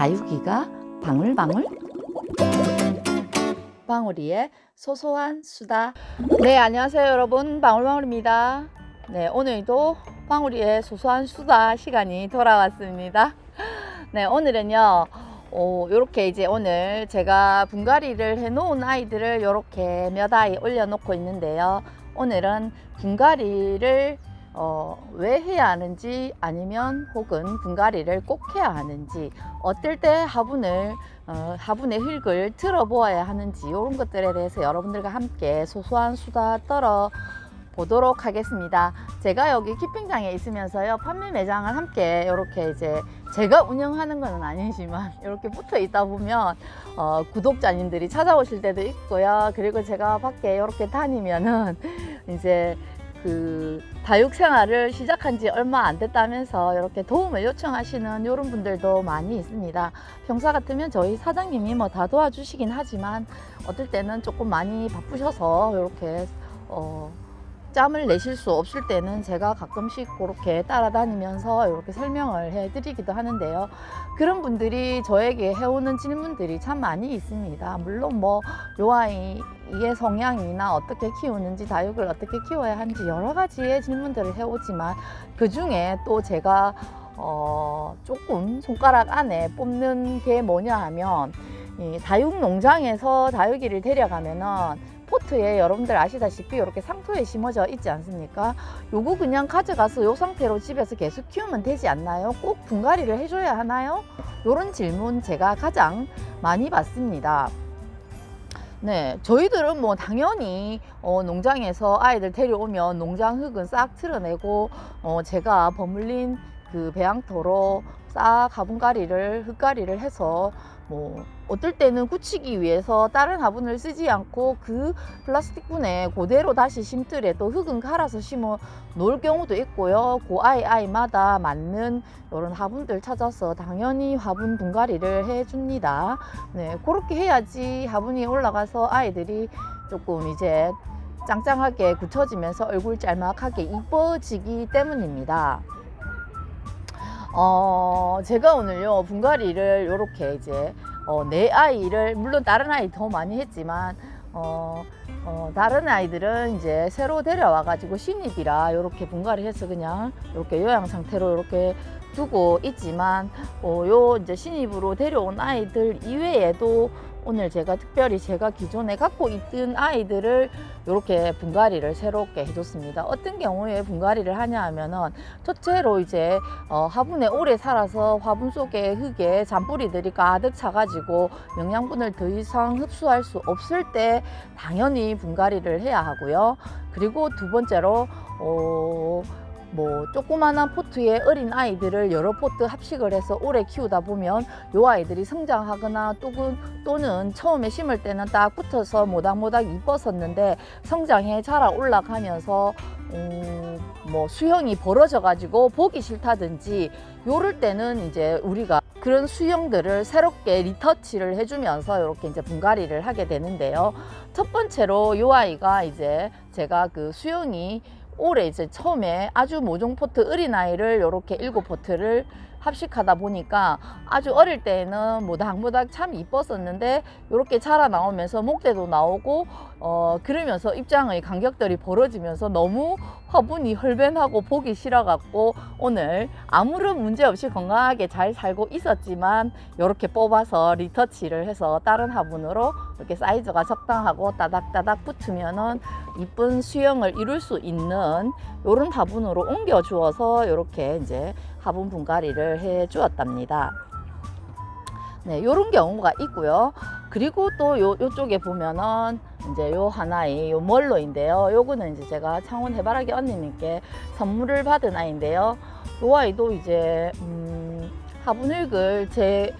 다육이가 방울방울? 방울이의 소소한 수다. 네 안녕하세요 여러분. 방울방울입니다. 네 오늘도 방울이의 소소한 수다 시간이 돌아왔습니다. 네 오늘은요 오, 요렇게 이제 오늘 제가 분갈이를 해 놓은 아이들을 요렇게 몇 아이 올려 놓고 있는데요. 오늘은 분갈이를 어, 왜 해야 하는지 아니면 혹은 분갈이를 꼭 해야 하는지 어떨 때 화분을 어, 화분의 흙을 틀어보아야 하는지 이런 것들에 대해서 여러분들과 함께 소소한 수다 떨어 보도록 하겠습니다. 제가 여기 키핑장에 있으면서요 판매 매장을 함께 이렇게 이제 제가 운영하는 건 아니지만 이렇게 붙어 있다 보면 어, 구독자님들이 찾아오실 때도 있고요. 그리고 제가 밖에 이렇게 다니면은 이제 그 다육 생활을 시작한 지 얼마 안 됐다면서 이렇게 도움을 요청하시는 이런 분들도 많이 있습니다. 평소 같으면 저희 사장님이 뭐 다 도와주시긴 하지만 어떨 때는 조금 많이 바쁘셔서 이렇게 어 짬을 내실 수 없을 때는 제가 가끔씩 그렇게 따라다니면서 이렇게 설명을 해드리기도 하는데요. 그런 분들이 저에게 해오는 질문들이 참 많이 있습니다. 물론 뭐 요 아이의 성향이나 어떻게 키우는지 다육을 어떻게 키워야 하는지 여러 가지의 질문들을 해오지만 그 중에 또 제가 어 조금 손가락 안에 뽑는 게 뭐냐 하면 이 다육 농장에서 다육이를 데려가면은 포트에 여러분들 아시다시피 이렇게 상토에 심어져 있지 않습니까? 요거 그냥 가져가서 요 상태로 집에서 계속 키우면 되지 않나요? 꼭 분갈이를 해줘야 하나요? 요런 질문 제가 가장 많이 받습니다. 네, 저희들은 뭐 당연히 어, 농장에서 아이들 데려오면 농장 흙은 싹 틀어내고 어, 제가 버물린 그 배양토로 싹 화분갈이를 흙갈이를 해서 뭐 어떨 때는 굳히기 위해서 다른 화분을 쓰지 않고 그 플라스틱 분에 그대로 다시 심틀에 또 흙은 갈아서 심어 놓을 경우도 있고요. 그 아이 아이마다 맞는 이런 화분들 찾아서 당연히 화분 분갈이를 해줍니다. 네, 그렇게 해야지 화분이 올라가서 아이들이 조금 이제 짱짱하게 굳혀지면서 얼굴 짤막하게 이뻐지기 때문입니다. 어, 제가 오늘요, 분갈이를 이렇게 이제, 어, 내 아이를, 물론 다른 아이 더 많이 했지만, 어, 어, 다른 아이들은 이제 새로 데려와 가지고 신입이라 이렇게 분갈이 해서 그냥 이렇게 요양 상태로 이렇게 두고 있지만, 어, 요 이제 신입으로 데려온 아이들 이외에도 오늘 제가 특별히 제가 기존에 갖고 있던 아이들을 이렇게 분갈이를 새롭게 해줬습니다. 어떤 경우에 분갈이를 하냐 하면은 첫째로 이제 어, 화분에 오래 살아서 화분 속에 흙에 잔뿌리들이 가득 차가지고 영양분을 더 이상 흡수할 수 없을 때 당연히 분갈이를 해야 하고요. 그리고 두 번째로 어, 뭐 조그마한 포트에 어린 아이들을 여러 포트 합식을 해서 오래 키우다 보면 요 아이들이 성장하거나 또는, 또는 처음에 심을 때는 딱 붙어서 모닥모닥 이뻤었는데 성장해 자라 올라가면서 음, 뭐 수형이 벌어져 가지고 보기 싫다든지 요럴 때는 이제 우리가 그런 수형들을 새롭게 리터치를 해주면서 이렇게 이제 분갈이를 하게 되는데요. 첫 번째로 요 아이가 이제 제가 그 수형이 올해 이제 처음에 아주 모종 포트 어린 아이를 이렇게 일곱 포트를 합식하다 보니까 아주 어릴 때에는 모닥모닥 참 이뻤었는데 이렇게 자라 나오면서 목대도 나오고 어 그러면서 입장의 간격들이 벌어지면서 너무 화분이 헐변하고 보기 싫어갖고 오늘 아무런 문제 없이 건강하게 잘 살고 있었지만 이렇게 뽑아서 리터치를 해서 다른 화분으로 이렇게 사이즈가 적당하고 따닥따닥 붙으면은 이쁜 수영을 이룰 수 있는 이런 화분으로 옮겨 주어서 이렇게 이제 화분 분갈이를 해 주었답니다. 네, 요런 경우가 있고요. 그리고 또 요, 요쪽에 보면은 이제 요 하나의 요 멀로인데요. 요거는 이제 제가 창원 해바라기 언니님께 선물을 받은 아이인데요. 요 아이도 이제, 음, 화분흙을 제,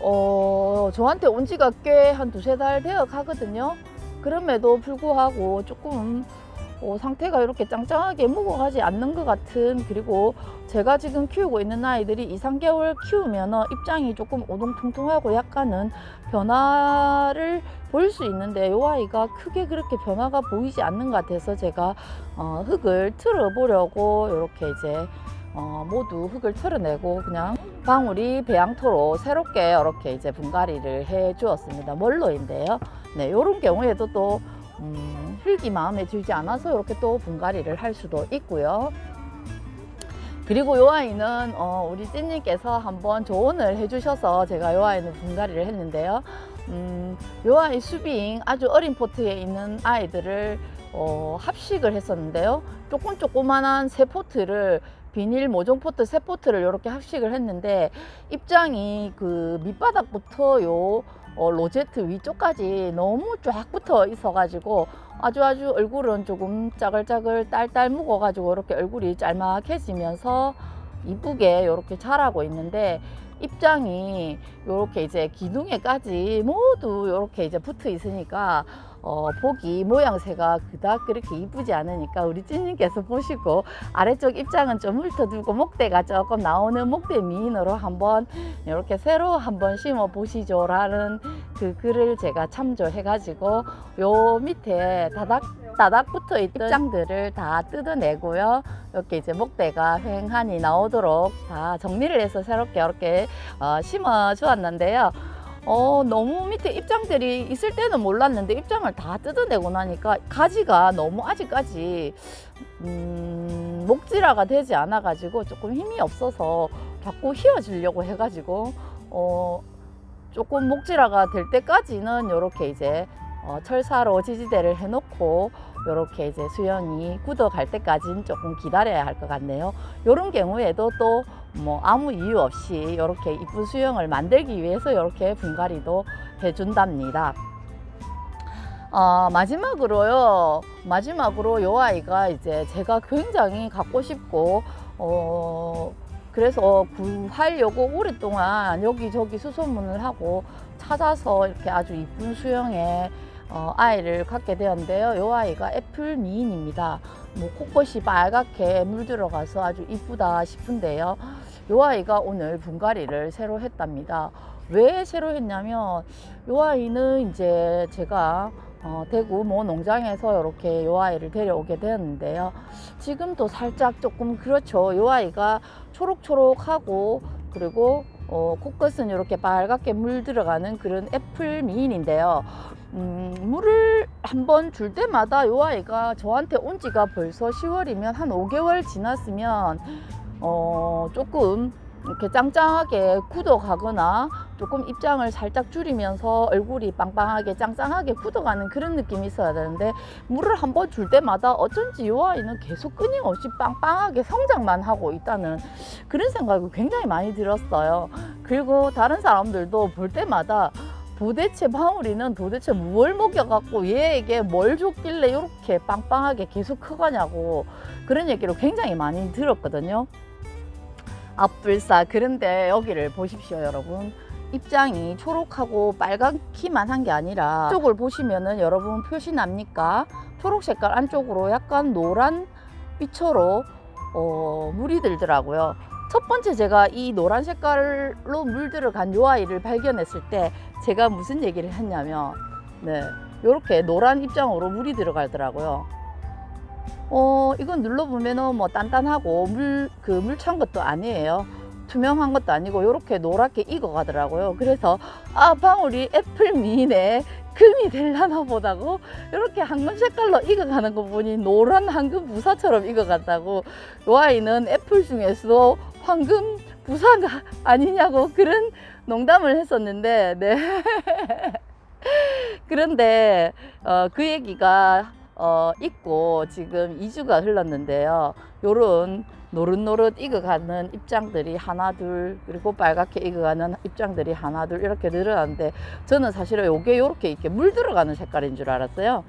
어, 저한테 온 지가 꽤 한 두세 달 되어 가거든요. 그럼에도 불구하고 조금 어, 상태가 이렇게 짱짱하게 묵어가지 않는 것 같은 그리고 제가 지금 키우고 있는 아이들이 2, 3개월 키우면 입장이 조금 오동통통하고 약간은 변화를 볼수 있는데 이 아이가 크게 그렇게 변화가 보이지 않는 것 같아서 제가 어, 흙을 틀어 보려고 이렇게 이제 어, 모두 흙을 털어내고 그냥 방울이 배양토로 새롭게 이렇게 이제 분갈이를 해 주었습니다. 멀로인데요. 네, 이런 경우에도 또 음, 흙이 마음에 들지 않아서 이렇게 또 분갈이를 할 수도 있고요. 그리고 요 아이는 어, 우리 찐님께서 한번 조언을 해주셔서 제가 요 아이는 분갈이를 했는데요. 음, 요 아이 수빙 아주 어린 포트에 있는 아이들을 어, 합식을 했었는데요. 조금 조그만한 세 포트를 비닐 모종 포트 세 포트를 이렇게 합식을 했는데 입장이 그 밑바닥부터 요 어, 로제트 위쪽까지 너무 쫙 붙어 있어 가지고 아주 아주 얼굴은 조금 짜글짜글 딸딸 묵어 가지고 이렇게 얼굴이 짤막해지면서 이쁘게 이렇게 자라고 있는데 입장이 이렇게 이제 기둥에까지 모두 이렇게 이제 붙어 있으니까 어, 보기 모양새가 그닥 그렇게 이쁘지 않으니까 우리 찐님께서 보시고 아래쪽 입장은 좀 훑어두고 목대가 조금 나오는 목대 미인으로 한번 이렇게 새로 한번 심어 보시죠 라는 그 글을 제가 참조해 가지고 요 밑에 다닥 다닥 붙어 있던 입장들을 다 뜯어내고요. 이렇게 이제 목대가 휑하니 나오도록 다 정리를 해서 새롭게 이렇게 어, 심어 주었는데요. 어, 너무 밑에 입장들이 있을 때는 몰랐는데 입장을 다 뜯어내고 나니까 가지가 너무 아직까지 음, 목질화가 되지 않아 가지고 조금 힘이 없어서 자꾸 휘어지려고 해 가지고 어, 조금 목질화가 될 때까지는 이렇게 이제 어, 철사로 지지대를 해놓고 이렇게 이제 수영이 굳어갈 때까지는 조금 기다려야 할 것 같네요. 이런 경우에도 또 뭐 아무 이유 없이 이렇게 이쁜 수영을 만들기 위해서 이렇게 분갈이도 해준답니다. 어, 마지막으로요. 마지막으로 요 아이가 이제 제가 굉장히 갖고 싶고 어, 그래서 구하려고 오랫동안 여기저기 수소문을 하고 찾아서 이렇게 아주 이쁜 수영의 어, 아이를 갖게 되었는데요. 요 아이가 애플 미인입니다. 뭐 코끝이 빨갛게 물들어가서 아주 이쁘다 싶은데요. 요 아이가 오늘 분갈이를 새로 했답니다. 왜 새로 했냐면 요 아이는 이제 제가 어, 대구 모 농장에서 이렇게 요 아이를 데려오게 되었는데요. 지금도 살짝 조금 그렇죠. 요 아이가 초록초록하고 그리고 어, 코끝은 이렇게 빨갛게 물 들어가는 그런 애플 미인인데요. 음, 물을 한 번 줄 때마다 요 아이가 저한테 온 지가 벌써 10월이면 한 5개월 지났으면 어, 조금 이렇게 짱짱하게 굳어가거나 조금 입장을 살짝 줄이면서 얼굴이 빵빵하게 짱짱하게 굳어가는 그런 느낌이 있어야 되는데 물을 한 번 줄 때마다 어쩐지 요 아이는 계속 끊임없이 빵빵하게 성장만 하고 있다는 그런 생각이 굉장히 많이 들었어요. 그리고 다른 사람들도 볼 때마다 도대체 방울이는 도대체 뭘 먹여갖고 얘에게 뭘 줬길래 이렇게 빵빵하게 계속 커가냐고 그런 얘기를 굉장히 많이 들었거든요. 앞불사 그런데 여기를 보십시오 여러분. 입장이 초록하고 빨갛기만 한 게 아니라 쪽을 보시면은 여러분 표시 납니까? 초록 색깔 안쪽으로 약간 노란 빛으로 어, 물이 들더라고요. 첫 번째 제가 이 노란 색깔로 물들어간 요 아이를 발견했을 때 제가 무슨 얘기를 했냐면 네 이렇게 노란 입장으로 물이 들어가더라고요 어, 이건 눌러보면은 뭐 단단하고 물, 그 물 찬 것도 아니에요. 투명한 것도 아니고 이렇게 노랗게 익어 가더라고요. 그래서 아, 방울이 애플 미인에 금이 될라나 보다고 이렇게 황금 색깔로 익어가는 거 보니 노란 황금 부사처럼 익어갔다고 이 아이는 애플 중에서 황금 부사가 아니냐고 그런 농담을 했었는데 네. 그런데 어, 그 얘기가 어, 있고 지금 2주가 흘렀는데요. 요런 노릇노릇 익어가는 입장들이 하나 둘 그리고 빨갛게 익어가는 입장들이 하나 둘 이렇게 늘어났는데 저는 사실은 요게 요렇게 이렇게 물 들어가는 색깔인 줄 알았어요.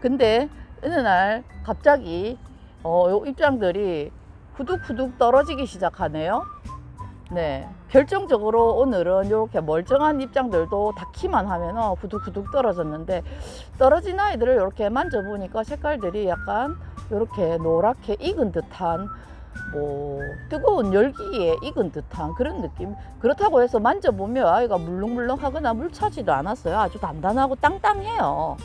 근데 어느 날 갑자기 어, 요 입장들이 후둑후둑 떨어지기 시작하네요. 네. 결정적으로 오늘은 이렇게 멀쩡한 입장들도 닿기만 하면 후둑후둑 떨어졌는데 떨어진 아이들을 이렇게 만져보니까 색깔들이 약간 이렇게 노랗게 익은 듯한 뭐 뜨거운 열기에 익은 듯한 그런 느낌? 그렇다고 해서 만져보면 아이가 물렁물렁하거나 물차지도 않았어요. 아주 단단하고 땅땅해요.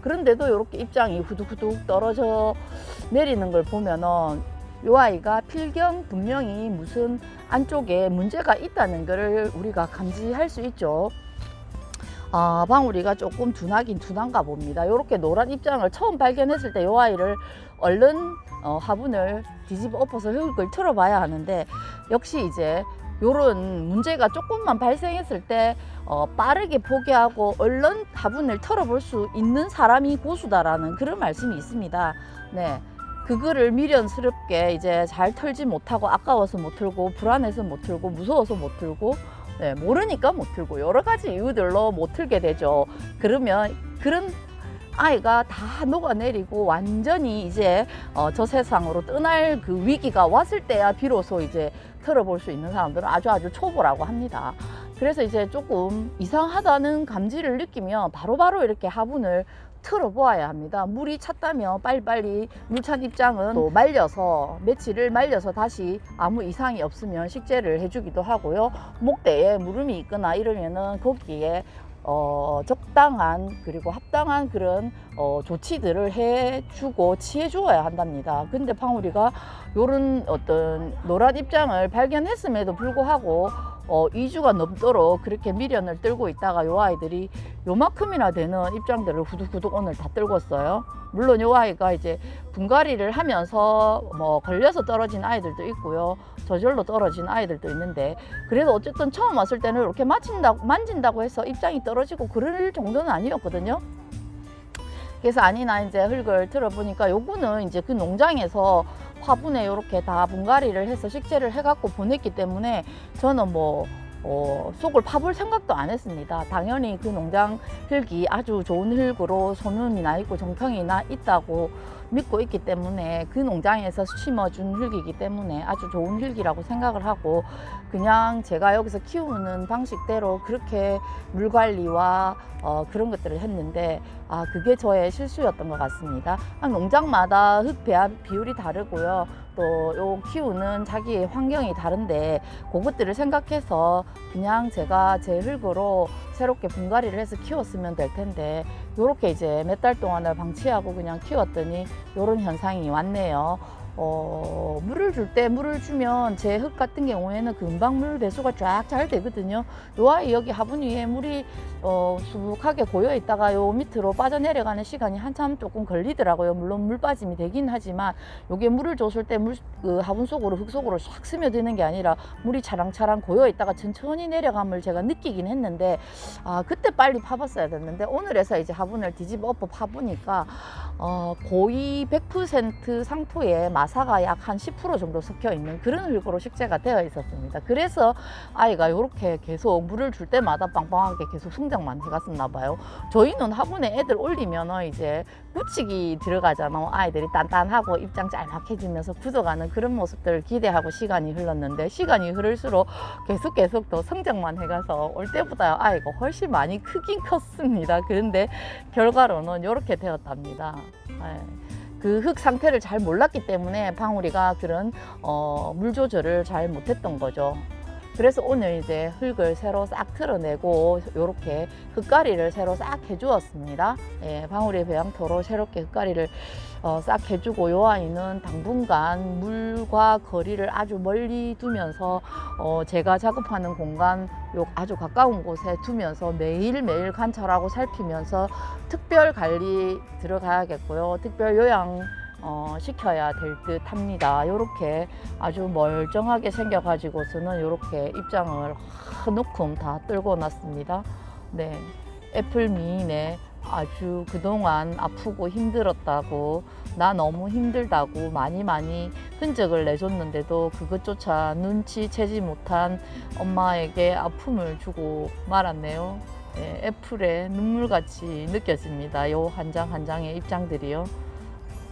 그런데도 이렇게 입장이 후둑후둑 떨어져 내리는 걸 보면은 요 아이가 필경 분명히 무슨 안쪽에 문제가 있다는 것을 우리가 감지할 수 있죠. 아, 방울이가 조금 둔하긴 둔한가 봅니다. 이렇게 노란 입장을 처음 발견했을 때 이 아이를 얼른 어, 화분을 뒤집어 엎어서 흙을 틀어봐야 하는데 역시 이제 요런 문제가 조금만 발생했을 때 어, 빠르게 포기하고 얼른 화분을 털어볼 수 있는 사람이 고수다라는 그런 말씀이 있습니다. 네. 그거를 미련스럽게 이제 잘 털지 못하고 아까워서 못 틀고 불안해서 못 틀고 무서워서 못 틀고 네, 모르니까 못 틀고 여러 가지 이유들로 못 틀게 되죠. 그러면 그런 아이가 다 녹아내리고 완전히 이제 어, 저 세상으로 떠날 그 위기가 왔을 때야 비로소 이제 털어볼 수 있는 사람들은 아주 아주 초보라고 합니다. 그래서 이제 조금 이상하다는 감지를 느끼면 바로바로 이렇게 화분을 틀어 보아야 합니다. 물이 찼다면 빨리빨리 물찬 입장은 또 말려서 며칠을 말려서 다시 아무 이상이 없으면 식재를 해주기도 하고요. 목대에 무름이 있거나 이러면은 거기에 어, 적당한 그리고 합당한 그런 어, 조치들을 해주고 취해주어야 한답니다. 근데 방울이가 요런 어떤 노란 입장을 발견했음에도 불구하고 어, 2주가 넘도록 그렇게 미련을 떨고 있다가 요 아이들이 요만큼이나 되는 입장들을 후둑후둑 오늘 다 떨궜어요. 물론 요 아이가 이제 분갈이를 하면서 뭐 걸려서 떨어진 아이들도 있고요. 저절로 떨어진 아이들도 있는데 그래도 어쨌든 처음 왔을 때는 이렇게 만진다고, 만진다고 해서 입장이 떨어지고 그럴 정도는 아니었거든요. 그래서 아니나 이제 흙을 들어보니까 요거는 이제 그 농장에서 화분에 이렇게 다 분갈이를 해서 식재를 해갖고 보냈기 때문에 저는 뭐 어, 속을 파볼 생각도 안 했습니다. 당연히 그 농장 흙이 아주 좋은 흙으로 소문이 나 있고 정평이 나 있다고 믿고 있기 때문에 그 농장에서 심어준 흙이기 때문에 아주 좋은 흙이라고 생각을 하고 그냥 제가 여기서 키우는 방식대로 그렇게 물 관리와 어, 그런 것들을 했는데 아 그게 저의 실수였던 것 같습니다. 한 농장마다 흙 배합 비율이 다르고요. 또 요 키우는 자기의 환경이 다른데 그것들을 생각해서 그냥 제가 제 흙으로 새롭게 분갈이를 해서 키웠으면 될 텐데 요렇게 이제 몇 달 동안을 방치하고 그냥 키웠더니 요런 현상이 왔네요. 어, 물을 줄 때 물을 주면 제 흙 같은 경우에는 금방 물 배수가 쫙 잘 되거든요. 요 아이 여기 화분 위에 물이 어, 수북하게 고여 있다가 요 밑으로 빠져내려가는 시간이 한참 조금 걸리더라고요. 물론 물 빠짐이 되긴 하지만 요게 물을 줬을 때 물, 그 화분 속으로 흙 속으로 싹 스며드는 게 아니라 물이 차랑차랑 고여 있다가 천천히 내려감을 제가 느끼긴 했는데 아, 그때 빨리 파봤어야 됐는데 오늘에서 이제 화분을 뒤집어 엎어 파보니까 어, 거의 100% 상토에 마사가 약 한 10% 정도 섞여 있는 그런 흙으로 식재가 되어 있었습니다. 그래서 아이가 이렇게 계속 물을 줄 때마다 빵빵하게 계속 성장 만 해갔었나 봐요. 저희는 화분에 애들 올리면 이제 굳히기 들어가잖아. 아이들이 단단하고 입장 짤막해지면서 굳어가는 그런 모습들을 기대하고 시간이 흘렀는데 시간이 흐를수록 계속 계속 더 성장만 해가서 올 때보다 아이가 훨씬 많이 크긴 컸습니다. 그런데 결과로는 이렇게 되었답니다. 네. 그흙 상태를 잘 몰랐기 때문에 방울이가 그런 어, 물 조절을 잘 못했던 거죠. 그래서 오늘 이제 흙을 새로 싹 틀어내고 이렇게 흙가리를 새로 싹 해주었습니다. 예, 방울이 배양토로 새롭게 흙가리를 어, 싹 해주고 요 아이는 당분간 물과 거리를 아주 멀리 두면서 어, 제가 작업하는 공간 요 아주 가까운 곳에 두면서 매일매일 관찰하고 살피면서 특별 관리 들어가야겠고요. 특별 요양 어, 시켜야 될 듯 합니다. 요렇게 아주 멀쩡하게 생겨가지고서는 요렇게 입장을 한우큼 다 떨고 놨습니다. 네. 애플 미인에 아주 그동안 아프고 힘들었다고 나 너무 힘들다고 많이 많이 흔적을 내줬는데도 그것조차 눈치채지 못한 엄마에게 아픔을 주고 말았네요. 네, 애플의 눈물같이 느껴집니다. 요 한 장한 장의 입장들이요.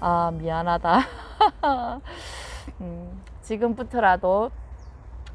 아 미안하다. 음, 지금부터라도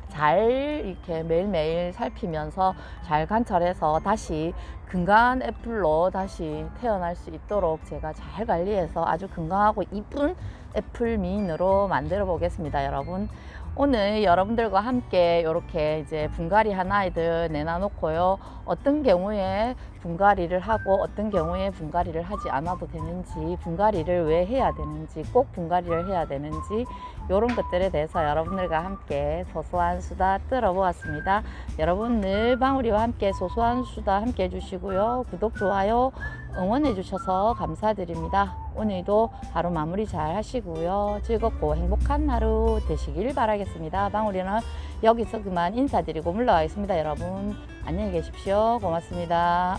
잘 이렇게 매일매일 살피면서 잘 관찰해서 다시 건강한 애플로 다시 태어날 수 있도록 제가 잘 관리해서 아주 건강하고 이쁜 애플 미인으로 만들어 보겠습니다, 여러분. 오늘 여러분들과 함께 이렇게 이제 분갈이 한 아이들 내놔놓고요. 어떤 경우에 분갈이를 하고 어떤 경우에 분갈이를 하지 않아도 되는지, 분갈이를 왜 해야 되는지, 꼭 분갈이를 해야 되는지 이런 것들에 대해서 여러분들과 함께 소소한 수다 떨어보았습니다. 여러분 늘 방울이와 함께 소소한 수다 함께 해주시고요. 구독, 좋아요 응원해 주셔서 감사드립니다. 오늘도 하루 마무리 잘 하시고요. 즐겁고 행복한 하루 되시길 바라겠습니다. 방울이는 여기서 그만 인사드리고 물러가겠습니다. 여러분 안녕히 계십시오. 고맙습니다.